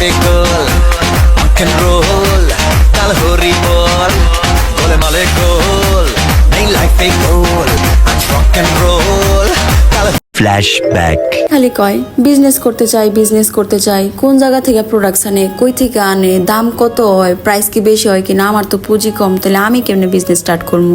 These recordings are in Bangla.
লাইফে গোল রক রোল কাল হরি বল গোলে মালে গোল এই লাইফে গোল আজ রক রোল কাল Flashback. খালি কয় বিজনেস করতে চাই বিজনেস করতে চাই, কোন জায়গা থেকে প্রোডাক্টস আনে, কই থেকে আনে, দাম কত হয় প্রাইস কি বেশি হয় কিনা, আমার তো পুঁজি কম, তাহলে আমি কেমনে বিজনেস স্টার্ট করব?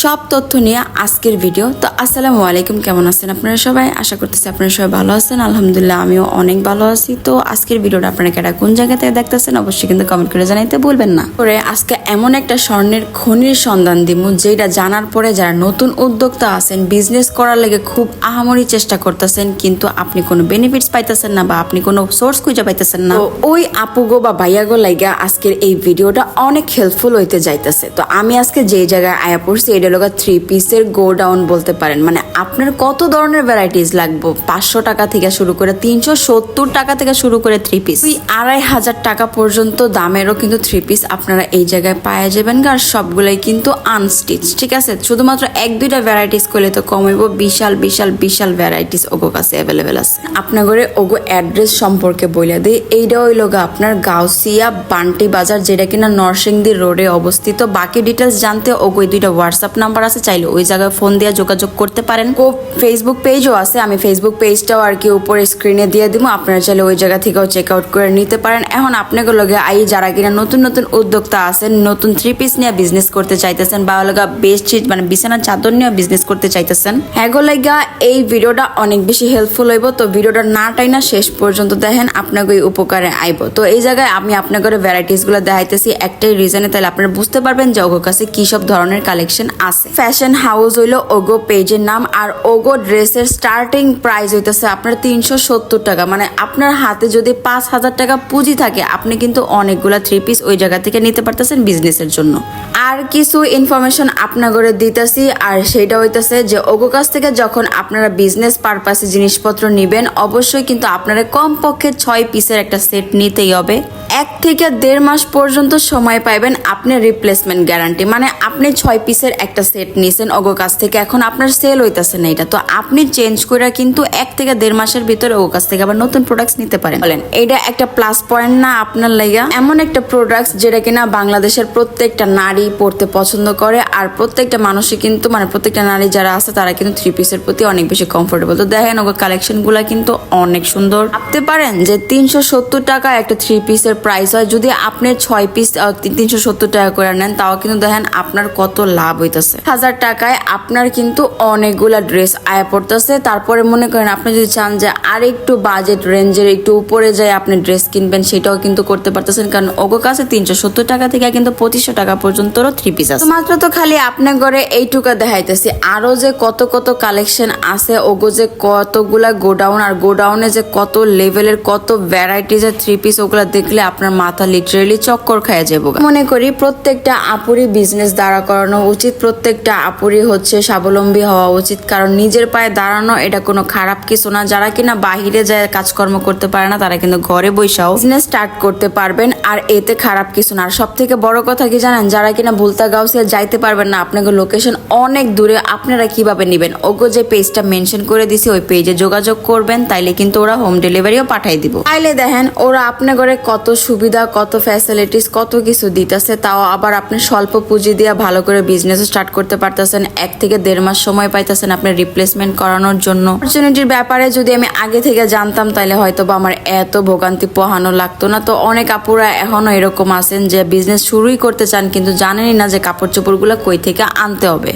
সব তথ্য নিয়ে আজকের ভিডিও তো আসসালামু আলাইকুম, কেমন আছেন আপনারা সবাই? আশা করতেছি আপনারা সবাই ভালো আছেন। আলহামদুলিল্লাহ, আমিও অনেক ভালো আছি। তো আজকের ভিডিওটা আপনারা কেটা কোন জায়গা থেকে দেখতেছেন, অবশ্যই কিন্তু কমেন্ট করে জানাইতে বলবেন না। পরে আজকে এমন একটা স্বর্ণের খনির সন্ধান দিব যেটা জানার পরে যারা নতুন উদ্যোক্তা আছেন বিজনেস করার লেগে খুব আহামরি চেষ্টা করতেছেন, কিন্তু আপনি কোনো বেনিফিটস পাইতেছেন না বা আপনি কোনো সোর্স খুঁজে পাইতেছেন না। ওই আপুগো বা ভাইয়াগো লাইগা আজকের এই ভিডিওটা অনেক হেল্পফুল হইতে যাইতেছে। তো আমি আজকে যে জায়গায় আয়া পড়ছি, এটা হলো থ্রি পিসের গো ডাউন বলতে পারেন। মানে আপনার কত ধরনের ভ্যারাইটিস লাগবে? পাঁচশো টাকা থেকে শুরু করে তিনশো সত্তর টাকা থেকে শুরু করে থ্রি পিস ওই আড়াই হাজার টাকা পর্যন্ত দামেরও কিন্তু থ্রি পিস আপনারা এই জায়গায় পাওয়া যাবেন আর সবগুলাই কিন্তু আনস্টিচ ঠিক আছে? শুধুমাত্র এক দুইটা ভ্যারাইটিস করলে তো কমাইব বিশাল বিশাল বিশাল ভ্যারাইটিস ওগো কাছে অ্যাভেলেবেল আছে। আপনার ঘরে ওগো অ্যাড্রেস সম্পর্কে বলে দিই এইটা হইল আপনার গাউসিয়া বান্টি বাজার, যেটা কিনা নরসিংদী রোডে অবস্থিত। বাকি ডিটেলস জানতে ওগো দুইটা হোয়াটসঅ্যাপ নাম্বার আছে, চাইলে ওই জায়গায় ফোন দিয়ে যোগাযোগ করতে পারেন। ও ফেসবুক পেজও আছে, আমি ফেসবুক পেজটাও আর কি উপরে স্ক্রিনে দিয়ে দিব আপনারা চাইলে ওই জায়গা থেকেও চেক আউট করে নিতে পারেন। এখন আপনাকে লগে আই, যারা কিনা নতুন নতুন উদ্যোক্তা আছেন, নতুন থ্রি পিস নিয়ে বিজনেস করতে চাইতেছেন, বা লগা বেডশিট মানে বিছানার চাদর নিয়ে বিজনেস করতে চাইতেছেন হ্যাগো লাগা এই ভিডিওটা অনেক বেশি হেল্পফুল হইব। তো ভিডিওটা না টাই না শেষ পর্যন্ত দেখেন, আপনাকে উপকারে আইব। তো এই জায়গায় আমি আপনাদের ভ্যারাইটিসগুলো দেখাইতেছি। একটাই রিজনে তাহলে আপনারা বুঝতে পারবেন যে ওগো কাছে কি সব ধরনের কালেকশন আছে। ফ্যাশন হাউস হইল ওগো পেজের নাম, আর ওগো ড্রেসের স্টার্টিং প্রাইস হইতেছে আপনার তিনশো সত্তর টাকা। মানে আপনার হাতে যদি পাঁচ হাজার টাকা পুঁজি থাকে, আপনি কিন্তু অনেকগুলা থ্রি পিস ওই জায়গা থেকে নিতে পারতেছেন বিজনেসের জন্য। আর কিছু ইনফরমেশন আপনাগরে দিতেছি, আর সেটা হইতেছে যে ওগো কাছ থেকে যখন আপনারা বিজনেস পারপাসে জিনিসপত্র নিবেন অবশ্যই কিন্তু আপনারা কমপক্ষে ছয় পিসের একটা সেট নিতেই হবে। এক থেকে দেড় মাস পর্যন্ত সময় পাইবেন আপনার রিপ্লেসমেন্ট গ্যারান্টি মানে আপনি ছয় পিসের একটা সেট নিছেন ওগো কাছ থেকে, এখন আপনার সেল হইতাছে না এটা। তো আপনি চেঞ্জ করে কিন্তু এক থেকে দেড় মাসের ভিতরে ওগো কাছ থেকে আবার নতুন প্রোডাক্টস নিতে পারেন। বলেন এটা একটা প্লাস পয়েন্ট না আপনার লাইগা? এমন একটা প্রোডাক্টস যেটা কিনা বাংলাদেশের প্রত্যেকটা নারী পড়তে পছন্দ করে, আর প্রত্যেকটা মানুষই কিন্তু মানে প্রত্যেকটা নারী যারা আছে তারা কিন্তু থ্রি পিসের প্রতি অনেক বেশি কমফোর্টেবল তো দেখেন ওগো কালেকশনগুলা কিন্তু অনেক সুন্দর। ভাবতে পারেন যে তিনশো সত্তর টাকা একটা থ্রি পিসের প্রাইস হয়, যদি আপনি ছয় পিস তিনশো সত্তর টাকা করে নেন, তাও কিন্তু দেখেন আপনার কত লাভ হইতেছে। হাজার টাকায় আপনার কিন্তু অনেকগুলা ড্রেস আয় পড়তেছে। তারপরে মনে করেন আপনি যদি চান যে আর একটু বাজেট রেঞ্জের একটু উপরে যায় আপনি ড্রেস কিনবেন, সেটাও কিন্তু করতে পারতেছেন। কারণ ওগো কাছে তিনশো সত্তর টাকা থেকে কিন্তু পঁচিশশো টাকা পর্যন্ত থ্রি পিস আছে। মাত্র তো খালি আপনার ঘরে এইটুকু দেখাইতেছি। আরও যে কত কত কালেকশন আছে, ওগো যে কতগুলা গোডাউন আর গোডাউনে যে কত লেভেলের কত ভ্যারাইটিজের থ্রি পিস ওগুলা দেখলে আপনার মাথা লিটারেলি চক্কর খায় যাব মনে করি প্রত্যেকটা আপুরি বিজনেস দাঁড়া করানো উচিত, প্রত্যেকটা আপুরি হচ্ছে স্বাবলম্বী হওয়া উচিত। কারণ নিজের পায়ে দাঁড়ানো এটা কোনো খারাপ কিছু না। যারা কিনা বাহিরে যায়, কাজকর্ম করতে পারে না, তারা কিন্তু ঘরে বৈশাও বিজনেস স্টার্ট করতে পারবেন, আর এতে খারাপ কিছু না। আর সব থেকে বড় কথা কি জানেন? যারা কিনা ভুলতা গাউসিয়া যাইতে পারবেন না, আপনাকে লোকেশন অনেক দূরে আপনারা কীভাবে নেবেন? ওগো যে পেজটা মেনশন করে দিছি, ওই পেজে যোগাযোগ করবেন, তাইলে কিন্তু ওরা হোম ডেলিভারিও পাঠাই দিব। তাইলে দেখেন, ওরা আপনার ঘরে কত সুবিধা, কত ফ্যাসিলিটিস কত কিছু দিতেছে, তাও আবার আপনি স্বল্প পুঁজি দিয়ে ভালো করে বিজনেস স্টার্ট করতে পারতেছেন। এক থেকে দেড় মাস সময় পাইতেছেন আপনার রিপ্লেসমেন্ট করানোর জন্য। অপরচুনিটির ব্যাপারে যদি আমি আগে থেকে জানতাম তাহলে হয়তো বা আমার এত ভোগান্তি পোহানো লাগতো না। তো অনেক আপুরা এখনও এরকম আছেন যে বিজনেস শুরুই করতে চান, কিন্তু জানেনই না যে কাপড় চোপড়গুলো কই থেকে আনতে হবে।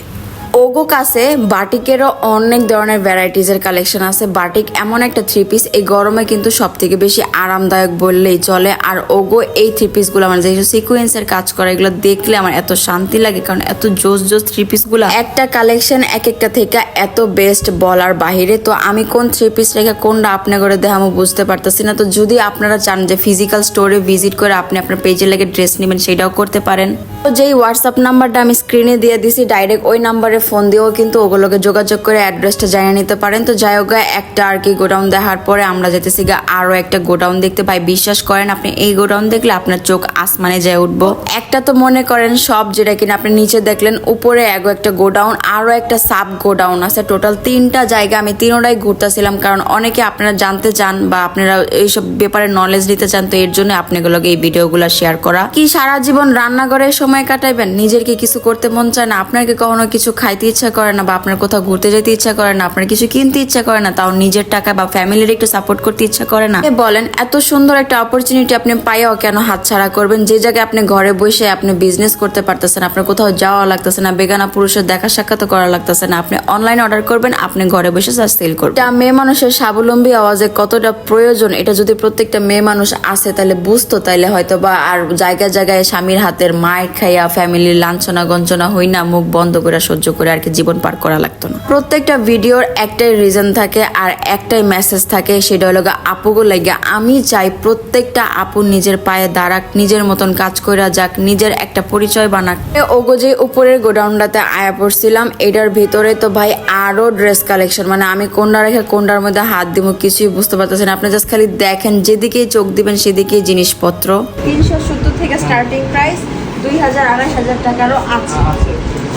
ওগো কাছে বাটিকেরও অনেক ধরনের ভ্যারাইটিজের কালেকশন আছে। বাটিক এমন একটা থ্রি পিস এই গরমে কিন্তু সব থেকে বেশি আরামদায়ক বললেই চলে। আর ওগো এই থ্রি পিসগুলো আমার যেসব সিকুয়েন্সের কাজ করে, এগুলো দেখলে আমার এত শান্তি লাগে, কারণ এত জোস জোস থ্রি পিসগুলো একটা কালেকশন এক একটা থেকে এত বেস্ট বলার বাহিরে, তো আমি কোন থ্রি পিস রেখে কোনটা আপনি করে দেখামো বুঝতে পারতেছি না। তো যদি আপনারা চান যে ফিজিক্যাল স্টোরে ভিজিট করে আপনি আপনার পেজে লেগে ড্রেস নেবেন, সেটাও করতে পারেন। তো যেই হোয়াটসঅ্যাপ নাম্বারটা আমি স্ক্রিনে দিয়ে দিছি ডাইরেক্ট ওই নাম্বারে ফোন দিয়েও কিন্তু ওগুলোকে যোগাযোগ করে অ্যাড্রেসটা জানিয়ে নিতে পারেন। তো যাই হোক একটা আর কি গোডাউন দেখার পরে আমরা যেতেছি গা, আরও একটা গোডাউন দেখতে পাই। বিশ্বাস করেন আপনি, এই গোডাউন দেখলে আপনার চোখ আসমানে যায় উঠবো। একটা তো মনে করেন সব যেটা কিনা আপনি নিচে দেখলেন, উপরে এগো একটা গোডাউন, আরও একটা সাব গোডাউন আছে। টোটাল তিনটা জায়গা আমি তিনোটাই ঘুরতেছিলাম, কারণ অনেকে আপনারা জানতে চান বা আপনারা এইসব ব্যাপারে নলেজ নিতে চান, তো এর জন্য আপনাগুলোকে এই ভিডিওগুলো শেয়ার করা। কি সারা জীবন রান্নাঘরে সময় কাটাইবেন, নিজের কি কিছু করতে মন চায় না, আপনার কি কখনো কিছু খাইতে ইচ্ছা করে না বা আপনার কোথাও ঘুরতে যেতে ইচ্ছা করে না, আপনার কিছু কিনতে ইচ্ছা করে না, তাও নিজের টাকা বা ফ্যামিলির একটু সাপোর্ট করতে ইচ্ছা করে না? বলেন, এত সুন্দর একটা অপরচুনিটি আপনি পাইও কেন হাতছাড়া করবেন? যে জায়গায় আপনি ঘরে বসে আপনি বিজনেস করতে পারতেছেন, আপনার কোথাও যাওয়া লাগতেছে না, বেগানা পুরুষের দেখা সাক্ষাৎ করা লাগতেছে না, আপনি অনলাইন অর্ডার করবেন, আপনি ঘরে বসে সেল করবেন। এটা মেয়ে মানুষের স্বাবলম্বী আওয়াজে কতটা প্রয়োজন, এটা যদি প্রত্যেকটা মেয়ে মানুষ আসে তাহলে বুঝতো, তাইলে হয়তো বা আর জায়গায় জায়গায় স্বামীর হাতের মায়ের খাইয়া ফ্যামিলির লাঞ্ছনা গঞ্চনা হই না মুখ বন্ধ করে সহ্য করে আর কি জীবন পার করা লাগতো না। প্রত্যেকটা ভিডিওর একটাই রিজন থাকে আর একটাই মেসেজ থাকে, সেটা হলো আপুগো লাগে আমি চাই প্রত্যেকটা আপু নিজের পায়ে দাঁড়াক, নিজের মতন কাজ কইরা যাক, নিজের একটা পরিচয় বানাক। ওগো যে উপরের গোডাউনটাতে আয়া পড়ছিলাম, এটার ভিতরে তো ভাই আরও ড্রেস কালেকশন মানে আমি কোনটা রেখে কোনটার মধ্যে হাত দিব কিছুই বুঝতে পারতেছেন আপনি জাস্ট খালি দেখেন, যেদিকেই চোখ দিবেন সেদিকেই জিনিসপত্র। তিনশো সত্তর থেকে স্টার্টিং প্রাইস দুই হাজার আড়াই হাজার টাকারও আছে।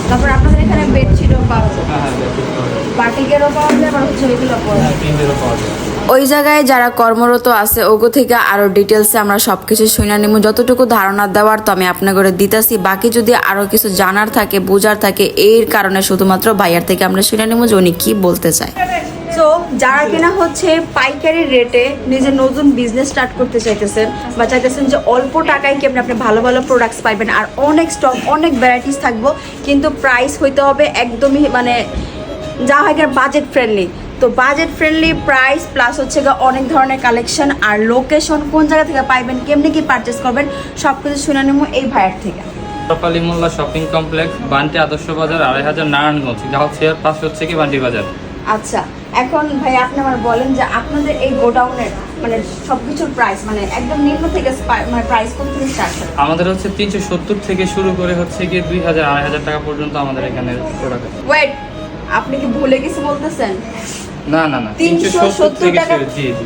তারপর আপনাদের এখানে বেডশিটও পাওয়া যায়। বাটিকেরও পাওয়া যায় আবার হচ্ছে এগুলো পাওয়া যায়। ওই জায়গায় যারা কর্মরত আছে ওগো থেকে আরও ডিটেলসে আমরা সবকিছু শুনে নিব যতটুকু ধারণা দেওয়ার তো আমি আপনার করে দিতেছি। বাকি যদি আরও কিছু জানার থাকে বোঝার থাকে এর কারণে শুধুমাত্র ভাইয়ার থেকে আমরা শুনে নিব যে উনি কি বলতে চায়। তো যারা কিনা হচ্ছে পাইকারি রেটে নিজের নতুন বিজনেস স্টার্ট করতে চাইতেছেন বা চাইতেছেন যে অল্প টাকায় কেমন আপনি আপনি ভালো ভালো প্রোডাক্টস পাইবেন আর অনেক স্টক অনেক ভ্যারাইটিস থাকব কিন্তু প্রাইস হইতে হবে একদমই মানে যা হয় কিনা বাজেট ফ্রেন্ডলি তো বাজেট ফ্রেন্ডলি প্রাইস প্লাস হচ্ছে গিয়ে অনেক ধরনের কালেকশন আর লোকেশন কোন জায়গা থেকে পাইবেন কেমনি কি পারচেস করবেন সব কিছু শুনে নেব এই ভাইয়ের থেকে। রপালি মোল্লা শপিং কমপ্লেক্স বান্টি আদর্শ বাজার আড়াই হাজার নারায়ণগঞ্জ। গ্রাহক শেয়ার পাশে হচ্ছে কি বান্টি বাজার। আচ্ছা এখন ভাই আপনি আমার বলেন যে আপনাদের এই গোডাউনের মানে সবকিছুর প্রাইস মানে একদম নিম্ন থেকে মানে প্রাইস কত থেকে স্টার্ট আমাদের হচ্ছে তিনশো সত্তর থেকে শুরু করে হচ্ছে গিয়ে দুই হাজার আড়াই হাজার টাকা পর্যন্ত আমাদের এখানে প্রোডাক্ট ওয়েট আপনি কি ভুলে কিছু বলতেছেন? না না না 370 তিনশো সত্তর থেকে শুরু জি জি।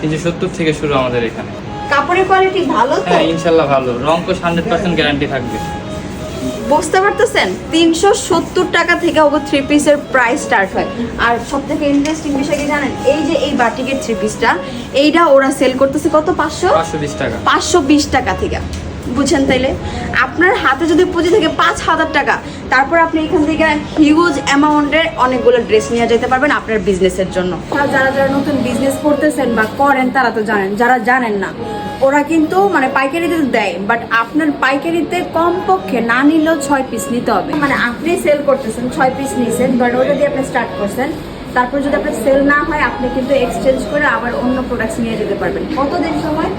তিনশো সত্তর থেকে শুরু আমাদের এখানে। কাপড়ের কোয়ালিটি ভালো তো? হ্যাঁ ইনশাল্লাহ ভালো। রং কোশ হান্ড্রেড পার্সেন্ট গ্যারান্টি থাকবে। বুঝতে পারতেছেন? তিনশো সত্তর টাকা থেকে ওগো থ্রি পিসের প্রাইস স্টার্ট হয়। আর সব থেকে ইন্টারেস্টিং বিষয় কি জানেন? এই যে এই বাটিকের থ্রি পিসটা এইটা ওরা সেল করতেছে কত? পাঁচশো? পাঁচশো বিশ টাকা। পাঁচশো বিশ টাকা থেকে। বুঝছেন তাইলে? আপনার হাতে যদি পুঁজি থেকে পাঁচ হাজার টাকা, তারপর আপনি এখান থেকে হিউজ অ্যামাউন্টের অনেকগুলো ড্রেস নিয়ে যেতে পারবেন আপনার বিজনেসের জন্য। যারা যারা নতুন বিজনেস করতেছেন বা করেন, তারা তো জানেন, যারা জানেন না, ওরা কিন্তু মানে পাইকারিতে দেয় বাট আপনার পাইকারিতে কমপক্ষে না নিলেও ছয় পিস নিতে হবে। মানে আপনি সেল করতেছেন, ছয় পিস নিয়েছেন বাট ওটা দিয়ে আপনি স্টার্ট করছেন, তারপর যদি আপনার সেল না হয়, আপনি কিন্তু এক্সচেঞ্জ করে আবার অন্য প্রোডাক্টস নিয়ে যেতে পারবেন। কতদিন সময়?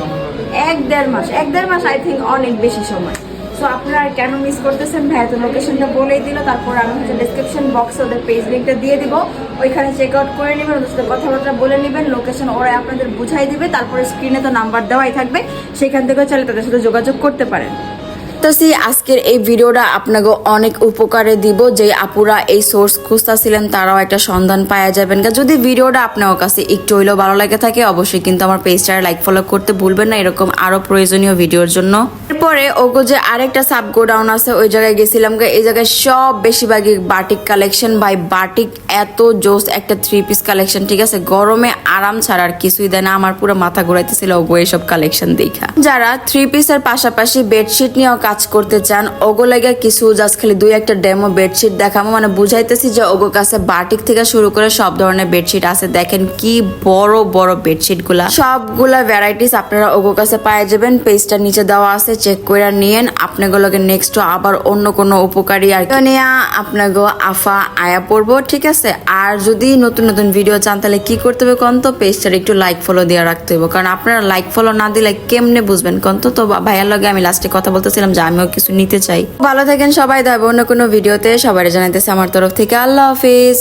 হবে। এক দেড় মাস, এক দেড় মাস আই থিঙ্ক অনেক বেশি সময়। সো আপনারা কেন মিস করতেছেন? ভাইয়া তো লোকেশনটা বলেই দিল, তারপর আমি হচ্ছে ডিসক্রিপশন বক্সে ওদের পেজ লিঙ্কটা দিয়ে দিব। ওইখানে চেক আউট করে নেবেন, ওদের সাথে কথাবার্তা বলে নেবেন লোকেশন ওরা আপনাদের বুঝাই দিবে, তারপরে স্ক্রিনে তো নাম্বার দেওয়াই থাকবে। সেখান থেকেও চাইলে তাদের সাথে যোগাযোগ করতে পারেন। সি আজকের এই ভিডিওটা আপনাকে অনেক উপকারে দিব যে আপুরা এই সোর্স খুঁজতেছিলেন, তারাও একটা সন্ধান পাওয়া যাবেন। যদি ভিডিওটা আপনার কাছে একটু হইলেও ভালো লাগে থাকে, অবশ্যই কিন্তু আমার পেজটা লাইক ফলো করতে ভুলবেন না এরকম আরও প্রয়োজনীয় ভিডিওর জন্য এরপরে ওগো যে আরেকটা সাব গোডাউন আছে, ওই জায়গায় গেছিলাম। এই জায়গায় সব বেশিরভাগই বাটিক কালেকশন বাই বাটিক, এত জোস একটা থ্রি পিস কালেকশন, ঠিক আছে? গরমে আরাম ছাড়া আর কিছুই দেয় না, আমার পুরো মাথা ঘুরাইতেছিল ওগো এইসব কালেকশন দেখা। যারা থ্রি পিসের পাশাপাশি বেডশিট নিয়েও কাজ করতে চান, ওগো লাগে কিছু জাস্ট খালি দুই একটা ডেমো বেডশিট দেখাবো। মানে বুঝাইতেছি যে ওগো কাছে বাটিক থেকে শুরু করে সব ধরনের বেডশিট আছে। দেখেন কি বড় বড় বেডশিটগুলা। সবগুলা ভ্যারাইটিস আপনারা ওগো কাছে পাওয়া যাবেন পেজটা নিচে দেওয়া আছে। চেক করে নিয়েন, আপনাগুলোকে নেক্সট আবার অন্য কোনো উপকারী আর নিয়ে আপনাকে আফা আয়া পড়ব, ঠিক আছে? আর যদি নতুন নতুন ভিডিও চান, তাহলে কি করতে হবে কন্ত? পেজটার একটু লাইক ফলো দিয়ে রাখতে হবে কারণ আপনারা লাইক ফলো না দিলে কেমনে বুঝবেন কন্ত? তো ভাইয়ার লগে আমি লাস্টে কথা বলতেছিলাম, যে আমিও কিছু নিতে চাই। ভালো থাকেন সবাই দেখাবো অন্য কোনো ভিডিওতে সবাই জানাইতেছে আমার তরফ থেকে। আল্লাহ হাফিজ।